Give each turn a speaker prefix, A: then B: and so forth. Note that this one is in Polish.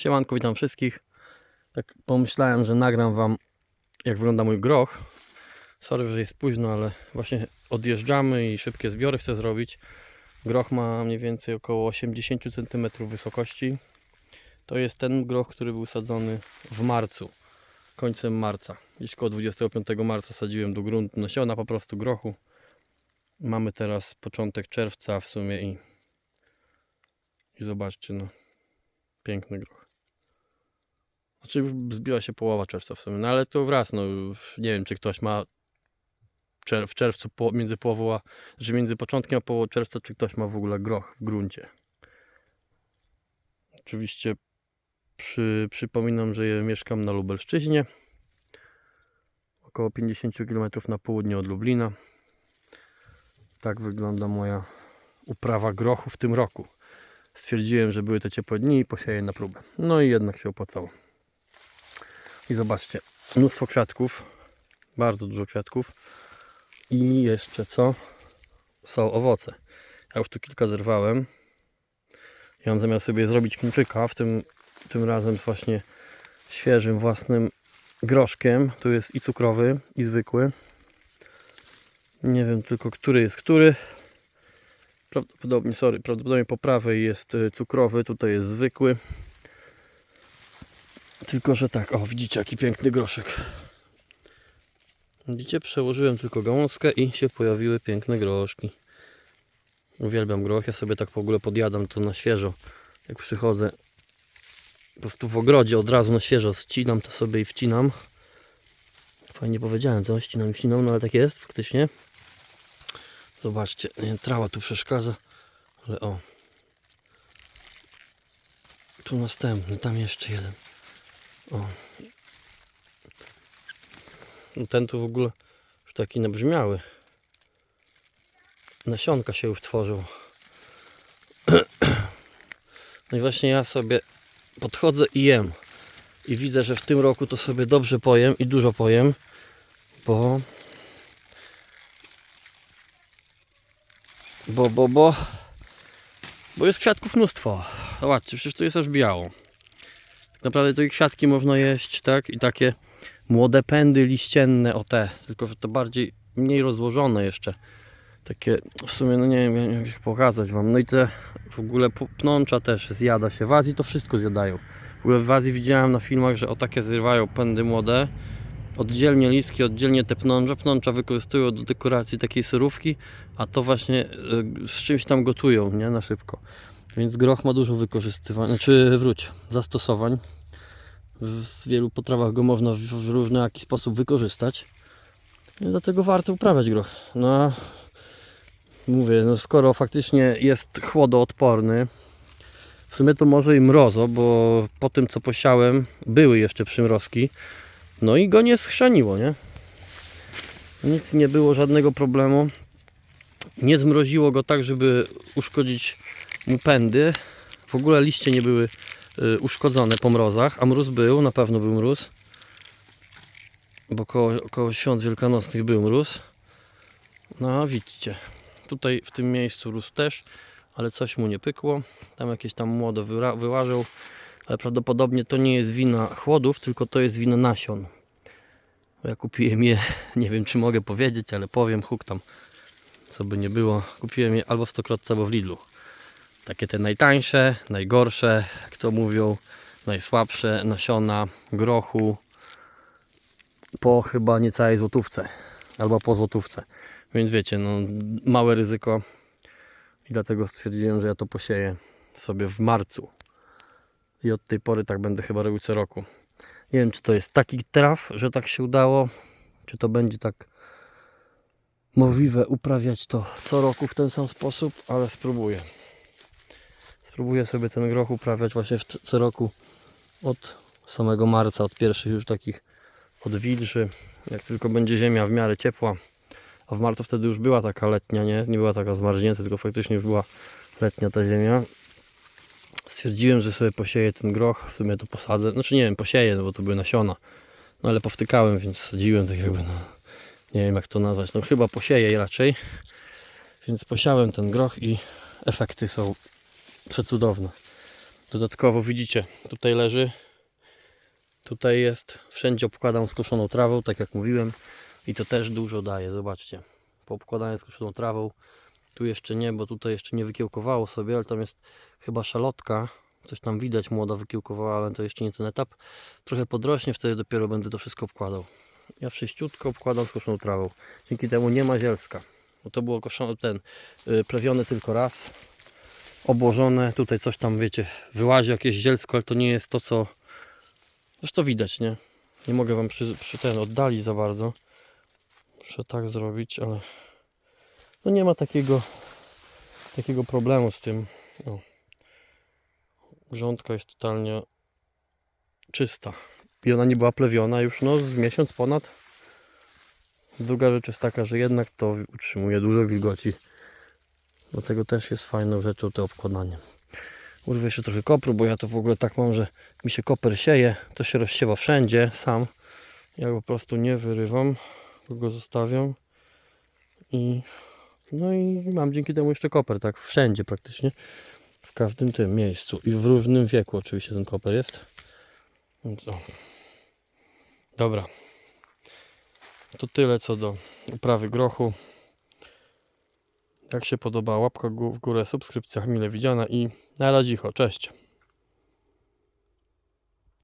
A: Siemanko, witam wszystkich. Tak pomyślałem, że nagram wam jak wygląda mój groch. Sorry, że jest późno, ale właśnie odjeżdżamy i szybkie zbiory chcę zrobić. Groch ma mniej więcej około 80 cm wysokości. To jest ten groch, który był sadzony w marcu, końcem marca. Gdzieś koło 25 marca sadziłem do gruntu nasiona po prostu grochu. Mamy teraz początek czerwca w sumie i, i zobaczcie, no piękny groch. Znaczy już zbiła się połowa czerwca w sumie, no ale to wraz, no nie wiem czy ktoś ma w czerwcu po, między połową, a, między początkiem a połową czerwca, czy ktoś ma w ogóle groch w gruncie. Oczywiście przy, przypominam, że ja mieszkam na Lubelszczyźnie, około 50 km na południe od Lublina. Tak wygląda moja uprawa grochu w tym roku. Stwierdziłem, że były te ciepłe dni i posieję na próbę. No i jednak się opłacało. I zobaczcie, mnóstwo kwiatków, bardzo dużo kwiatków i jeszcze co? Są owoce. Ja już tu kilka zerwałem. Ja mam zamiar sobie zrobić kimczyka, w tym, tym razem z właśnie świeżym własnym groszkiem. Tu jest i cukrowy, i zwykły. Nie wiem tylko, który jest który. Prawdopodobnie, sorry, prawdopodobnie po prawej jest y, cukrowy, tutaj jest zwykły. Tylko, że tak, o widzicie jaki piękny groszek. Widzicie, przełożyłem tylko gałązkę i się pojawiły piękne groszki. Uwielbiam groch, ja sobie tak w ogóle podjadam to na świeżo. Jak przychodzę po prostu w ogrodzie od razu na świeżo ścinam to sobie i wcinam. Fajnie powiedziałem, co? Ścinam i wcinam, no ale tak jest faktycznie. Zobaczcie, trawa tu przeszkadza, ale o. Tu następny, tam jeszcze jeden. O. No Ten tu w ogóle już taki nabrzmiały. Nasionka się już tworzą. No i właśnie ja sobie podchodzę i jem. I widzę, że w tym roku to sobie dobrze pojem i dużo pojem, bo Bo, bo, bo. Bo jest kwiatków mnóstwo. Zobaczcie, przecież tu jest aż biało. Tak naprawdę to i kwiatki można jeść, tak? I takie młode pędy liścienne, o te. Tylko, że to bardziej, mniej rozłożone jeszcze. Takie, w sumie, no nie wiem jak pokazać Wam. No i te w ogóle pnącza też zjada się. W Azji to wszystko zjadają. W ogóle w Azji widziałem na filmach, że o takie zrywają pędy młode. Oddzielnie listki, oddzielnie te pnącza. Pnącza wykorzystują do dekoracji takiej surówki, a to właśnie y, z czymś tam gotują, nie? Na szybko. Więc groch ma dużo wykorzystywań, znaczy wróć, zastosowań. W wielu potrawach go można w, różny jaki sposób wykorzystać. I dlatego warto uprawiać groch. No a mówię, no skoro faktycznie jest chłodoodporny, w sumie to może i mrozo, bo po tym co posiałem były jeszcze przymrozki. No i go nie schrzaniło, nie? Nic nie było, żadnego problemu. Nie zmroziło go tak, żeby uszkodzić pędy. W ogóle liście nie były y, uszkodzone po mrozach, a mróz był, na pewno był mróz. Bo koło, koło świąt wielkanocnych był mróz. No widzicie, tutaj w tym miejscu rósł też, ale coś mu nie pykło. Tam jakieś tam młodo wyłażył, ale prawdopodobnie to nie jest wina chłodów, tylko to jest wina nasion. Ja kupiłem je, nie wiem czy mogę powiedzieć, ale powiem, huk tam, co by nie było. Kupiłem je albo w Stokrotce, albo w Lidlu. Takie te najtańsze, najgorsze, jak to mówią, najsłabsze nasiona grochu po chyba niecałej złotówce, albo po złotówce. Więc wiecie, no małe ryzyko i dlatego stwierdziłem, że ja to posieję sobie w marcu. I od tej pory tak będę chyba robił co roku. Nie wiem, czy to jest taki traf, że tak się udało, czy to będzie tak możliwe uprawiać to co roku w ten sam sposób, ale spróbuję. Spróbuję sobie ten groch uprawiać właśnie w co roku od samego marca, od pierwszych już takich odwilży, jak tylko będzie ziemia w miarę ciepła. A w marcu wtedy już była taka letnia, nie? Nie była taka zmarznięta, tylko faktycznie już była letnia ta ziemia. Stwierdziłem, że sobie posieję ten groch, w sumie to posadzę, znaczy nie wiem, posieję, no bo to były nasiona, no ale powtykałem, więc sadziłem tak jakby, no, nie wiem jak to nazwać, no chyba posieję raczej, więc posiałem ten groch i efekty są przecudowne. Dodatkowo widzicie, tutaj leży, tutaj jest, wszędzie obkładam skoszoną trawą, tak jak mówiłem i to też dużo daje, zobaczcie. Poobkładane skoszoną trawą, tu jeszcze nie, bo tutaj jeszcze nie wykiełkowało sobie, ale tam jest chyba szalotka, coś tam widać, młoda wykiełkowała, ale to jeszcze nie ten etap. Trochę podrośnie, wtedy dopiero będę to wszystko obkładał. Ja wszyściutko obkładam skoszoną trawą, dzięki temu nie ma zielska. Bo to było koszone, ten, yy, plewione tylko raz, obłożone, tutaj coś tam wiecie, wyłazi jakieś zielsko, ale to nie jest to co, zresztą widać, nie? Nie mogę Wam przy, przy ten oddalić za bardzo. Muszę tak zrobić, ale no nie ma takiego takiego problemu z tym. O. Grządka jest totalnie czysta. I ona nie była plewiona już no z miesiąc ponad. Druga rzecz jest taka, że jednak to utrzymuje dużo wilgoci. Dlatego też jest fajną rzeczą to obkładanie. Urwę jeszcze trochę kopru, bo ja to w ogóle tak mam, że mi się koper sieje, to się rozsiewa wszędzie sam. Ja go po prostu nie wyrywam, go zostawiam. I no i mam dzięki temu jeszcze koper, tak wszędzie praktycznie. W każdym tym miejscu. I w różnym wieku oczywiście ten koper jest. Więc o. Dobra. To tyle co do uprawy grochu. Jak się podoba, łapka w górę, subskrypcja mile widziana i na razie, cześć.